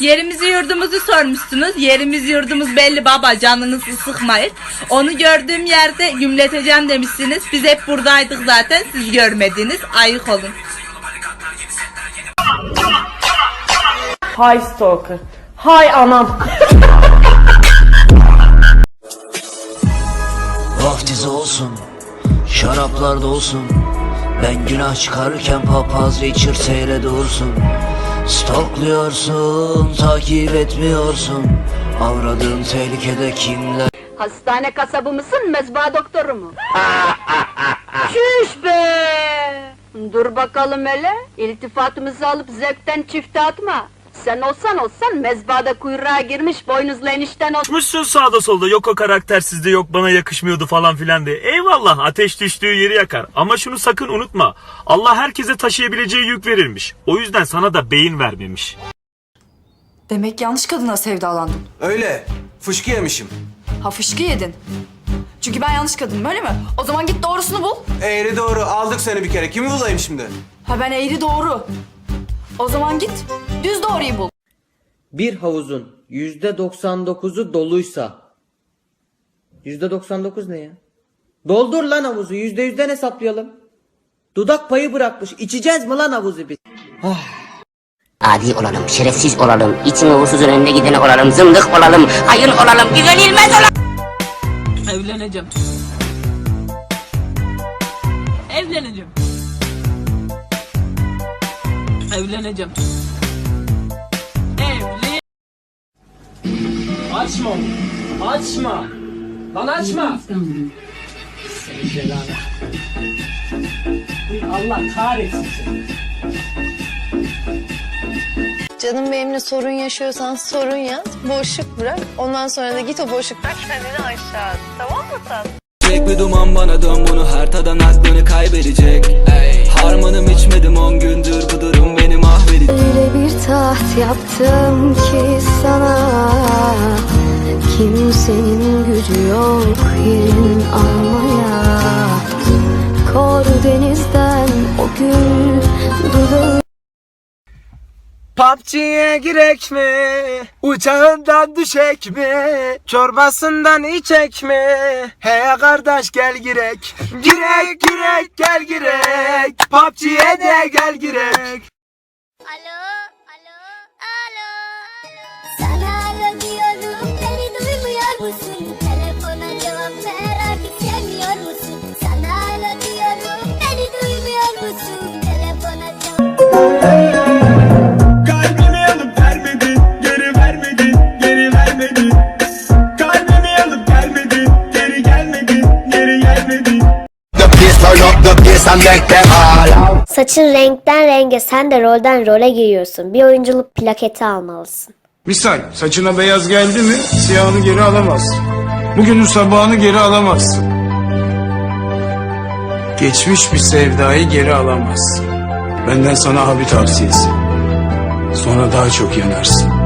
Yerimizi yurdumuzu sormuşsunuz. Yerimiz yurdumuz belli baba canınızı sıkmayın. Onu gördüğüm yerde gümleteceğim demişsiniz. Biz hep buradaydık zaten siz görmediniz. Ayık olun. Hay stalker. Hay anam. Vaftiz olsun, şaraplar dolsun Ben günah çıkarırken papaz Richard seyre dursun Stalkluyorsun, takip etmiyorsun Avradın tehlikede kimler Hastane kasabı mısın, mezba doktoru mu? Çüş be! Dur bakalım hele, iltifatımızı alıp zevkten çifte atma. Sen olsan olsan mezbada kuyruğa girmiş boynuzlu enişten ol... Konuşmuşsun sağda solda yok o karaktersizdi yok bana yakışmıyordu falan filan diye. Eyvallah ateş düştüğü yeri yakar. Ama şunu sakın unutma. Allah herkese taşıyabileceği yük verirmiş. O yüzden sana da beyin vermemiş. Demek yanlış kadına sevdalandın. Öyle. Fışkı yemişim. Ha fışkı yedin. Çünkü ben yanlış kadınım öyle mi? O zaman git doğrusunu bul. Eğri doğru aldık seni bir kere. Kimi bulayım şimdi? Ha ben eğri doğru. O zaman git düz doğruyu bul. Bir havuzun yüzde 99'u doluysa yüzde 99 ne ya? Doldur lan havuzu yüzde yüzden hesaplayalım. Dudak payı bırakmış. İçeceğiz mi lan havuzu biz? Adi olalım, şerefsiz olalım, için uğursuzun önüne gideni olalım, zındık olalım, hayın olalım, güvenilmez olalım. Evleneceğim. Evleneceğim. Evleneceğim. Açma onu. Açma. Lan açma. Senin belanı. Allah kahretsin seni. Canım benimle sorun yaşıyorsan sorun yaz, boşluk bırak. Ondan sonra da git o boşluktan kendini aşağı at. Tamam mı tatlım? Tek bir duman bana dön bunu her tadan beni kaybedecek Ey. Harmanım içmedim on gündür bu durum beni mahvedecek Öyle bir taht yaptım ki sana Kimsenin gücü yok yerin almaya Kor denizden o gül dudağı PUBG'ye girek mi? Uçağından düşek mi? Çorbasından içek mi? He kardeş gel girek. Girek girek gel girek. PUBG'ye de gel girek. Alo, alo, alo Sana alo diyorum beni Saçın renkten renge sen de rolden role giriyorsun. Bir oyunculuk plaketi almalısın. Misal saçına beyaz geldi mi siyahını geri alamazsın. Bugünün sabahını geri alamazsın. Geçmiş bir sevdayı geri alamazsın. Benden sana abi tavsiyesi. Sonra daha çok yanarsın.